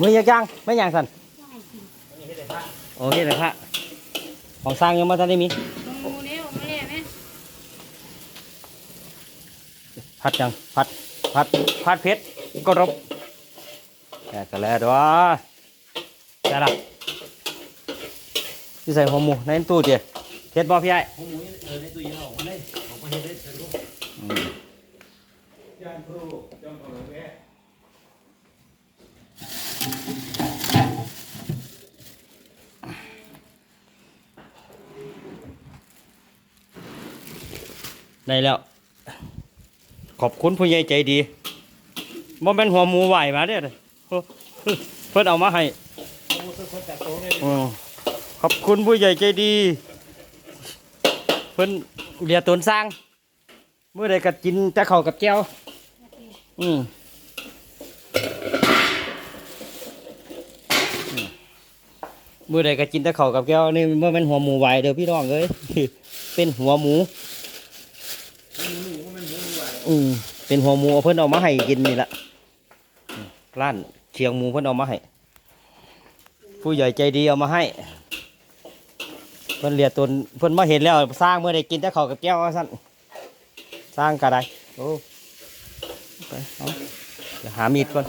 มือยักย่างไม่ย่างสันนี่ให้ได้พระโอเคเลยครับของสร้างยังไม่ทันได้มีหมูนี่ผมไม่เล่นไหมพัดยังพัดพัดพัดเพชรก็รบแกะกันแล้วด้วยแต่ละที่ใส่หัวหมูในตู้เดียวเพชรบ่พี่ไอ้ของหมูนี่เออในตู้เย็นเอาออกมาเลยออกมาเฮ็ดได้สะดวก อืม ย่านครูจอมของแม่ ได้แล้ว ขอบคุณผู้ใหญ่ใจดีบ่เป็นหัวหมูไหวมาเด้อเพิ่นเอามาให้ขอบคุณผู้ใหญ่ใจดี เพิ่นเรียตนสร้างเมื่อใดก็กินแต่ข้ากับแก้วอืมอืมมื่อใดก็กินแต่ข้ากับแก้วนี่เมื่อเป็นหัวหมูไหวเด้อพี่น้องเอ้ยเป็นหัวหมู หมูก็มันหมูหวาน อืมเป็นหัวหมูเพิ่นเอามาให้กินนี่ละร้านเชียงหมูเพิ่นเอามาให้ผู้ใหญ่ใจดีเอามาให้ เพิ่นเรียกตนเพิ่นมาเห็นแล้ว สร้างเมื่อได้กินแต่ข้าวกับแก้วว่าซั่นสร้างกระไดโอ้ไปเอาเดี๋ยวหามีดก่อน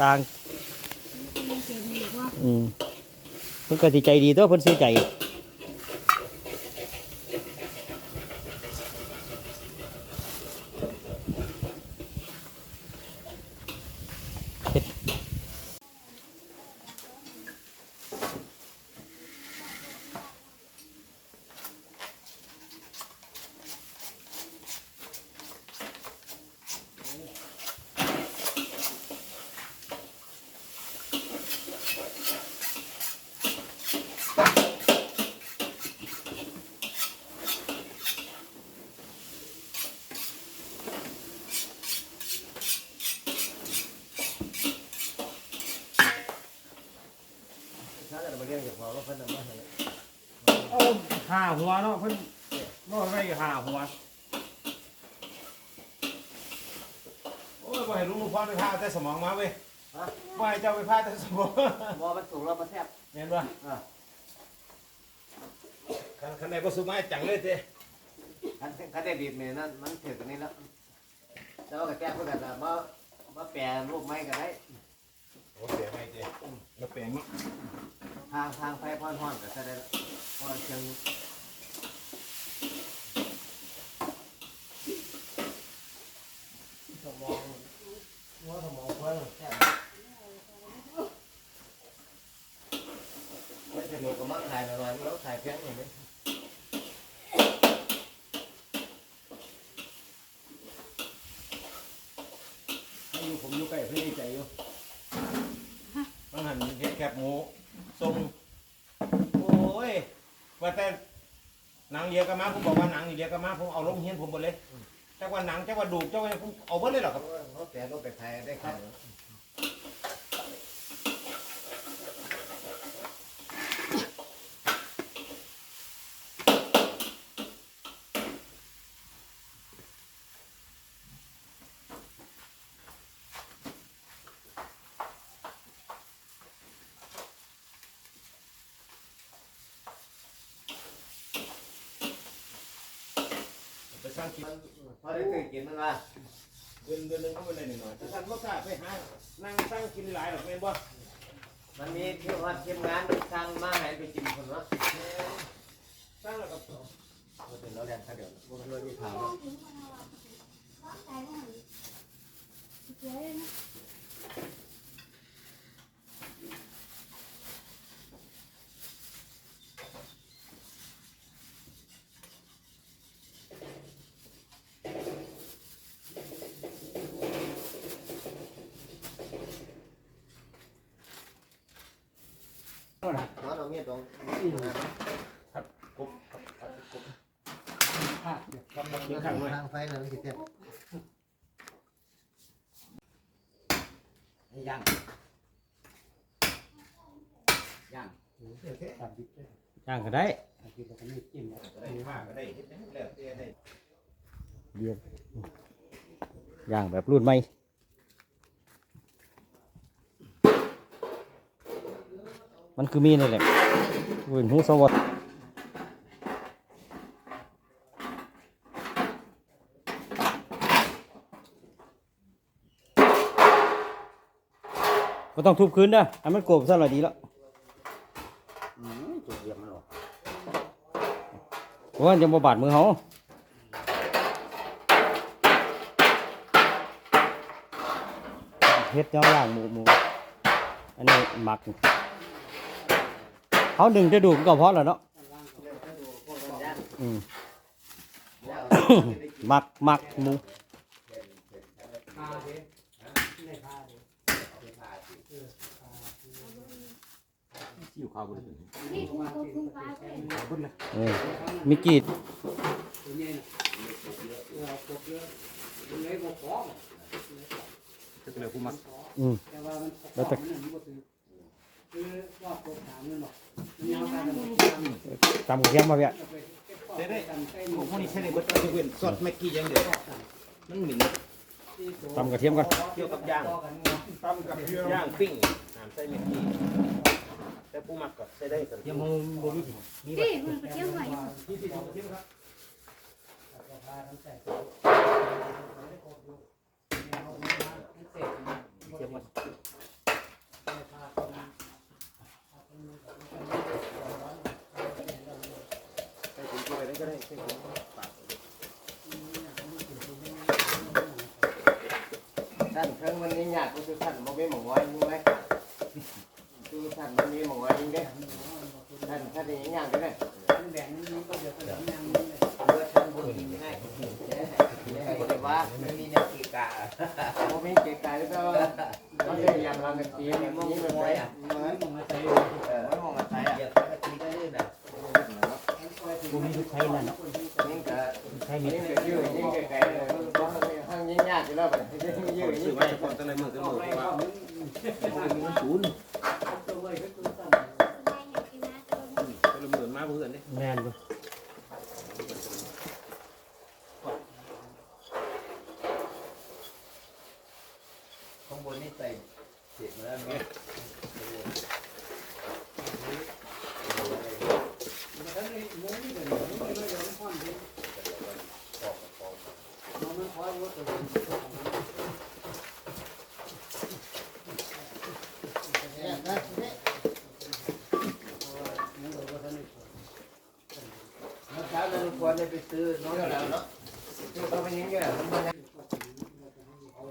สร้างอืมเพิ่นก็สิใจดีตัวเพิ่นซื้อใจ หาหัวเนาะเพิ่นบ่ให้หาหัวโอ้ยบ่ให้ลุงลุงพรไปพาแต่สมองมาเว้ยบ่ให้เจ้าไปพาแต่สมองบอมันสูงแล้วมันแทบเห็นป่ะคันคันไหนบ่สุมาจังเลยเต้คันคันได้บีบเนี่ยนั่นมันถึงตรงนี้แล้วแล้วก็แก้เพื่อนละมามาแปรรูปไม้ก็ได้โอ้เสียไม่เต้แล้วแปลงนี้ทางทางไฟพอนห้อนก็จะได้ละเพราะเชียง สมองหัวสมองเพิ่นแทบไม่สนุกก็มาถ่ายหน่อยๆแล้วถ่ายเพียงอย่างนี้ให้อยู่ผมอยู่ใกล้เพิ่นดีใจอยู่มันหันเฮ็ดแคบหมูทรงโอ้ยว่าแต่หนังเลียกมาผมบอกว่าหนังเลียกมาผมเอาลงเฮียนผมหมดเลย จักว่าหนังจักว่าดูกจักว่าผมเอาเบิดเลยหรอครับเขาแปรรูปไปถ่ายได้ครับไปสร้างกินมันพ อได้เคยกินมันว่าเดือนเดือนหนึงก็เป็นไรหน่อยๆแต่ท่านบ่กล้าไปหานั่งสร้างกินหลายหรอกแม่นบ่มันมีที่วัดทีมงานทางมาให้ไปกินคนละสร้างแล้วก็มันเป็นเราแรงเขาเดี๋ยวมันเลยมีข่าวน้ องเอาเมียตรงกินข้างหน่อยทางไฟเลยไม่ติเต็มย่างย่างย่างก็ได้เฮ็ดได้แล้วแต่ได้เยี่ยมย่างแบบรุ่นใหม่ มันคือมีนี่แหละเว้นหูสวัสดก็ต้องทุบคืนเด้อให้มันโกบซะหน่อยดีแล้วอืมจุดเดียวมันหรอกเพราะว่าจะมาบาดมือเขาเฮ็ดเจ้าล่างหมูหมูอันนี้หมัก เขาดึงจะดูกก็เพราะแล้วเนาะอืมหมักหมักหมูอยู่ข้าวบนนี่คุณก็คุณปลาไป เออมีกรีดจะเป็นอะไรกูมักอืมแล้วแต่ตำกระเทียมมาเพี่ยได้ได้พวกพวกนี้ใช้ในเบิร์ตจะเว้นสดแม็กกี้อยังเดียวมันเหม็นตำกระเทียมกันเกี่ยวกับย่างตั้มกับย่างปิ้งน้ำใส่แม็กกี้แต่ปูมักก็ใช้ได้กันเทียมหูบ่มีนี่มันก็เที่ยวไหวอยู่เทียมกัน ใส่ถุงไปได้ ก็ได้ใส่ถุงปากท่านเครื่องมันนี่ยากก็คือท่านบ่มีหมองไว้ยิงไหมคือท่านมันมีหมองไว้ยิงเด้ท่านท่านนี่ยากก็ได้เมื่อท่านบุญง่ายบ่ได้ว่าไม่มีนักกีฬาบ่มีเกกาแล้วก็มันจะยำรังกันตีนี่มันแบบไหนมันมองมาใช้เออมันมองมาใช้อะตีก็ลื่นอะ บ่มีลูก ใช้นั่นเนาะยิ่งก็ใช้มียิ่งก็ยืดยิ่งก็ไกลเลยทางยิ่งยากอยู่แล้วแบบยิ่งยืดซื้ยิ่องไว้ก่อนตั้งแต่มือตั้งมือวานศูนย์สบายอย่างที่นะตัวแต่ละมือมาเพื่อนนี่แม่นอยู่ข้างบนนี่ใส่เสียบมแล้วเนาะ เช้าเราควรจะไปซื้อน้องแล้วเนาะซื้อเขาไปยิงกันแล้วมัน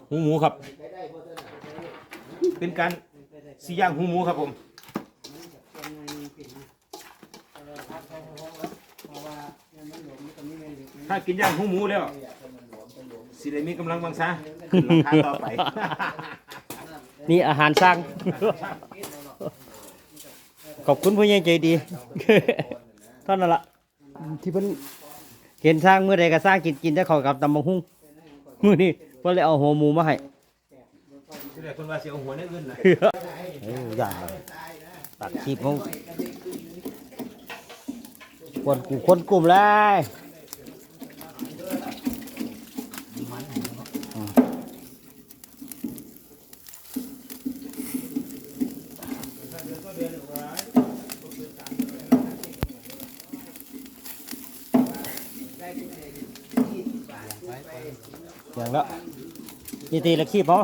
หูหมูครับเพราะเท่านั้นเป็นการสีย่างหูหมูครับผมถ้ากินย่างหูหมูแล้ว สิได้มีกำลังวังซาขึ้นราคาต่อไป นี่อาหารสร้าง ขอบคุณผู้ใหญ่ใจดี เท่านั้นละที่เพิ่นเห็นสร้างเมื่อใดก็สร้างกินกินได้เข้ากับตำบักหุ่งมื้อนี้เพิ่นเลยเอาหัวหมูมาให้ที่แรกคนว่าสิเอาหัวในอื่นเลยโอ้ย่างเลยตัดคลิปของคนกูคนกลุ่มเลยอืมอย่างแล้ว นี่ตีละคลิปเหรอ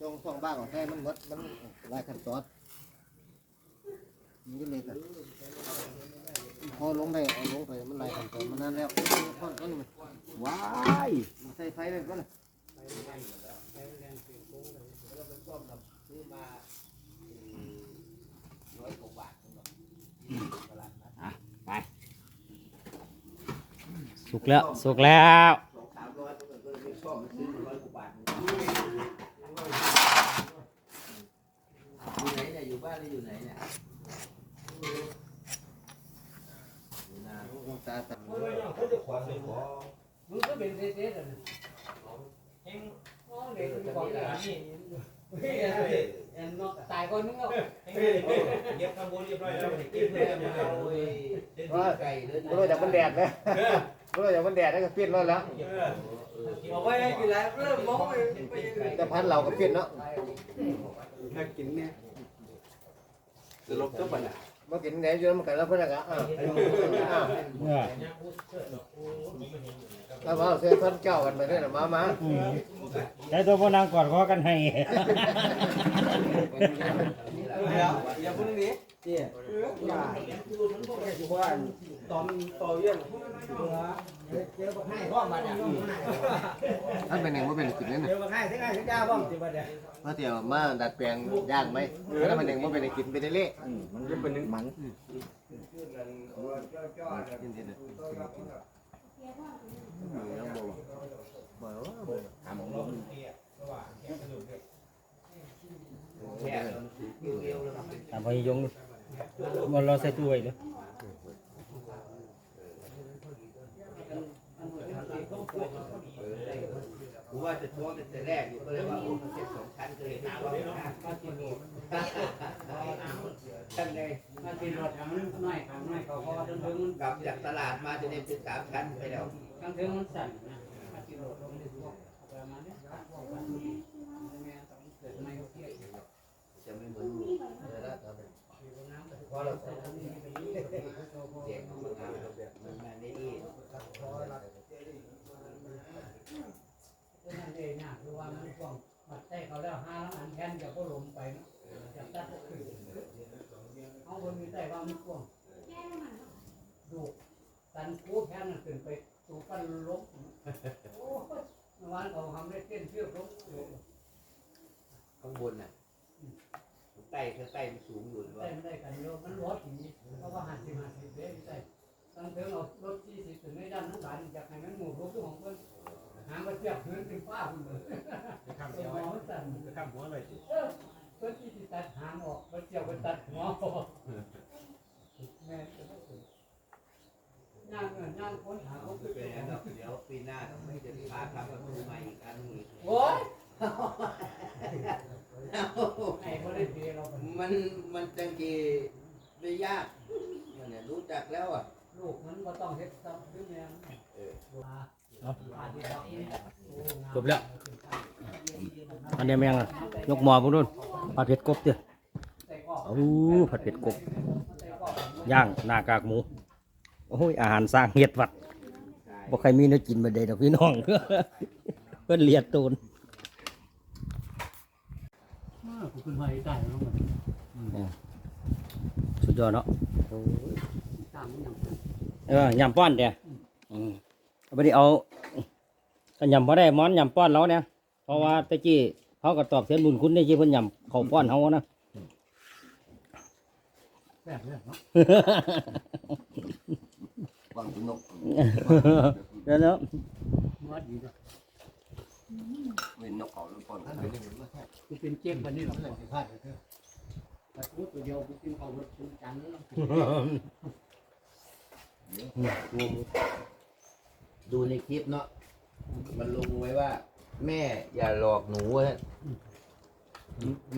จงสองบ้างของแท้มันมดมันลายขั้นตอนมันก็เลยกันพอลงไปเอาลงไปมันลายขั้นตอนมันนั่นแล้วข้อนต้นมัน ว้าย มันใส่ไฟเลยก็เลย สุกแล้ว สุกแล้ว อยู่ไหนเนี่ยอยู่บ้านหรืออยู่ไหนเนี่ยอยู่นาตาตา มึงก็เป็นเด็ดๆอะเฮ งอ๋อเด็กมันบอกอย่างนี้เฮ้ยตายคนนึงเอาเย็บข้างบนเรียบร้อยแล้วกินเพื่อนมาเอาว่าไก่ไม่รู้จากมันแดดนะ ไม่รู้จากมันแดดแล้วก็เปลี่ยนแล้วบอกว่าให้กินแล้วเริ่มมองไปแต่พันเราก็เปลี่ยนเนาะน่ากินเนี่ยจะลบเจ้าปัญหามากินไหนอยู่มันกันแล้วเพื่อนก็อ้าวอ้าวเออแล้วว่าเสื้อท่อนเจ้ากันไปเนี่ยมามาอืมใช้ตัวพนางกอดคอกันให้ อย่าพูดนี้เจี๊ยอย่าว่าตอนต่อเรื่องเจอบักให้พ่อมาเนี่ยท่านเป็นเองว่าเป็นกินนี่เจอบักให้ที่ไหนที่จ้าบ้างที่บ้านเนี่ยเพราะเดี๋ยวมาดัดแปลงยากไหมถ้ามันเองว่าเป็นกินไปเรื่อยมันจะเป็นมัน ถามพยยงมันเราใส่ตู้ไว้เลยกูว่าจะท้วงแต่แรกอยู่ก็เลยว่ามันเป็นสองชั้นก็เลยถามว่าท่านเลยมากินรถทางนึงหน่อยทางหน่อยเขาพอจนถึงกลับจากตลาดมาจะได้เป็นสามชั้นไปแล้วกลางถึงมันสั่นนะมากินรถลงในพวกประมาณนี้ นั่นเองนะคือว่ามันช่วงบัดใจเขาแล้วห้าแล้วอันแทนจะก็หลงไปจะตัดก็คือเอาคนมีใจว่ามันช่วงดูตันกูแทนนั่นขึ้นไปตูกันลบโอ้วันเขาทำได้เต้นเชือกลบข้างบนน่ะ ต้เธอใต้มันสูงอยู่หรือว่าเต้นได้กันโยมันรถอย่างนี้เพราะว่าหันสิมาสิเด้ใช่ตั้งแต่เรารถที่สิถึงในด้านนั้นหลานจากให้มันหมู่รถของเพิ่นหามาเทียบพื้นเป็นฟ้าคุณเลยทำเดียวมองสั่นทำหัวเลยเพื่อที่จะตัดหางออกเพื่อเจียวไปตัดหัวออกแม่ย่างเงินย่างค้นหาเขาคือเป็นอย่างนั้นเดี๋ยวปีหน้าต้องไม่จะพาทำประตูใหม่อีกอันนึงโอ้ย ไอ้คนได้เบียเราเป็นมันมันจังกีไม่ยากมันเนี่ยรู้จักแล้วอะลูกมันก็ต้องเฮ็ดซ้ำด้วยแม่เออจบแล้วอันนี้แมงอะยกหมอพวกนู้นผัดเผ็ดกบเด้อโอ้ผัดเผ็ดกบย่างหน้ากากหมูโอ้ยอาหารสร้างเฮ็ดวัดบ่ใครมีเนื้อกินมาได้ดอกพี่น้อง เพิ่นเลียดตูน กู ขึ้นมาได้แล้วมันสุดยอดเนาะตามมันยังเออยำป้อนเด้ออืมเอาไปดิเอาก็ยำบ่ได้หมอนยำป้อนเราเนี่ยเพราะว่าตะกี้เขาก็ตอบเสียนบุญคุณได้ที่เพิ่นยำเขาป้อนเฮานะแซ่บเลยเนาะวางนกเดี๋ยวเนาะวัดดีจ้ะเว้นนกเขาลูกปอน กูเป็นเจี๊ยบวันนี้หรอกพลาดเลยเถอะแต่กูตัวเดียวกูกินข้าวรถกูจันแล้วดูในคลิปเนาะมันลงไว้ว่า แม่อย่าหลอกหนูนะ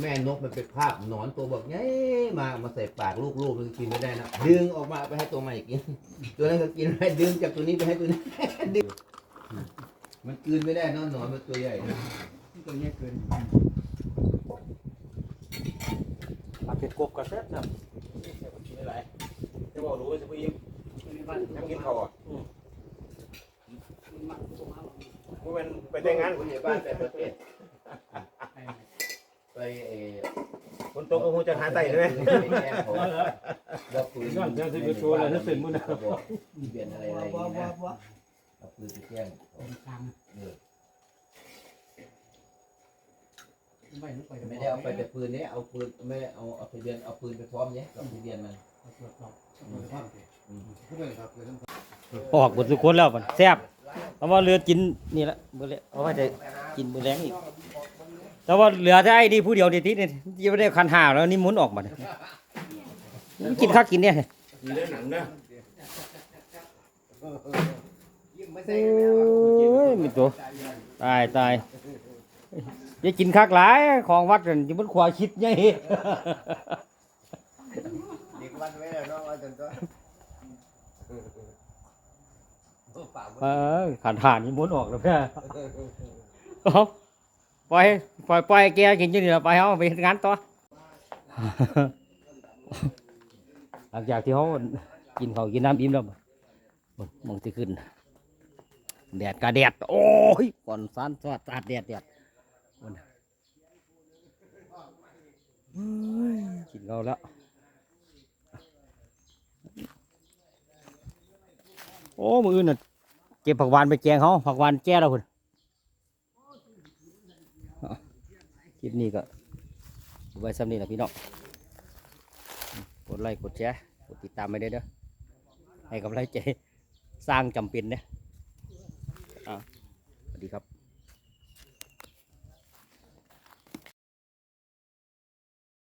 แม่นกมันเป็นภาพหนอนตัวบอกไงมามาใส่ปากลูกๆมันกินไม่ได้นะดึงออกมาไปให้ตัวใหม่กิน ตัวนั้นก็กินไม่ดึงจากตัวนี้ไปให้ตัวนี้ดึงมันกลืนไม่ได้นอะหนอนมันตัวใหญ่ตัวนี้เกิน ผัด เผ็ดกบก็แซ่บครับไม่ไรจะบอกรู้ว่าจะไปยิ้มยังกินเขาอะกูเป็นไปแต่งงานคนในบ้านแต่ประเทศไปเอคนโตก็คงจะหาไต่เลยไปแจ้งเขาว่าปืนะบอกเปลี่ยนอะไรอะไรอย่างนี้นะเอาปืนไปแจ้งเขาตามเออ ไม่รู้ไปไม่ได้เอาไปแต่ปืนเนี้ยเอาปืนไม่ได้เอาเอาทะเบียนเอาปืนไปพร้อมเนี้ยกับทะเบียนมันตรวจสอบออกหมดทุกคนแล้วมันแซ่บเพราะว่าเรือกินนี่ละเบื่อเลยเอาไว้จะกินมื้อแรงอีก แต่ว่าเหลือแต่ไอ้นี่ผู้เดียวนี่ที่นี่ยังไม่ได้คันหาแล้วนี่หมุนออกมาเนี่ยมันกินข้าวกินเนี่ยมีเรื่องหนังนะโอ้ยมีตัวตายตาย อย่ากินคักหลายของวัดนั่นอยู่บนขวาคิดไงเด็กวัดไว้แล้วเนาะว่าจนตัวโอ้ปากเออขันหานนี่ม้วนออกแล้วเพื่อเอาปล่อยปล่อยปล่อยให้แกกินอยู่นี่ละไปเอาไปเฮ็ดงานต่อหลังจากที่เขากินเขาวกินน้ำอิ่มแล้วบ่มองที่ขึ้น แดดกะแดด โอ้ยก่อนสานสวัสดตาดแดดแดดบนเฮ้ย กินเราแล้ว โอ้ มืออื่นน่ะ เก็บผักหวานไปแจงเขาผักหวานแก่แล้วคุณคลิปนี้ก็ไว้ซ้ำนี้นะพี่น้อง กดไลค์ กดแชร์ กดติดตามไปเด้เด้อ ให้กำลังใจ สร้างจำเป็นเนี่ยอะสวัสดีครับ